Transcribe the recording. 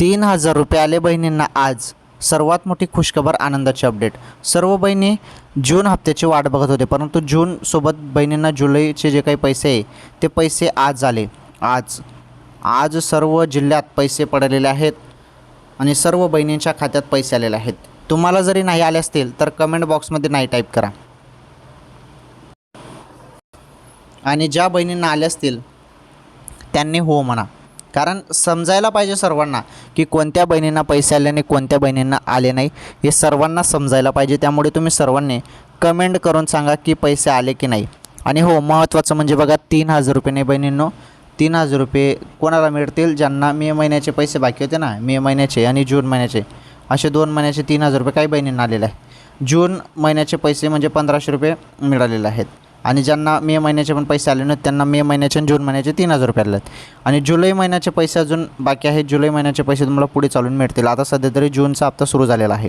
तीन हजार रुपये आले बहिणींना आज. सर्वात मोठी खुशखबर आनंदाची अपडेट. सर्व बहिणी जून हप्त्याची वाट बघत होते परंतु जूनसोबत बहिणींना जुलैचे जे काही पैसे आहे ते पैसे आज आले. आज आज सर्व जिल्ह्यात पैसे पडलेले आहेत आणि सर्व बहिणींच्या खात्यात पैसे आलेले आहेत. तुम्हाला जरी नाही आले असतील तर कमेंट बॉक्समध्ये नाही टाईप करा. आणि ज्या बहिणींना आले असतील त्यांनी हो म्हणा. कारण समजायला पाहिजे सर्वांना की कोणत्या बहिणींना पैसे आले आणि कोणत्या बहिणींना आले नाही हे सर्वांना समजायला पाहिजे. त्यामुळे तुम्ही सर्वांनी कमेंट करून सांगा की पैसे आले की नाही. आणि हो महत्त्वाचं म्हणजे बघा तीन हजार रुपये नाही बहिणींनो. तीन हजार रुपये कोणाला मिळतील ज्यांना मे महिन्याचे पैसे बाकी होते ना मे महिन्याचे आणि जून महिन्याचे असे दोन महिन्याचे तीन हजार रुपये काही बहिणींना आलेले आहे. जून महिन्याचे पैसे म्हणजे पंधराशे रुपये मिळालेले आहेत. आणि ज्यांना मे महिन्याचे पण पैसे आले नाहीत त्यांना मे महिन्याचे आणि जून महिन्याचे तीन हजार रुपये आले आहेत आणि जुलै महिन्याचे पैसे अजून बाकी आहेत. जुलै महिन्याचे पैसे तुम्हाला पुढे चालून मिळतील. आता सध्या तरी जूनचा हप्ता सुरू झालेला आहे.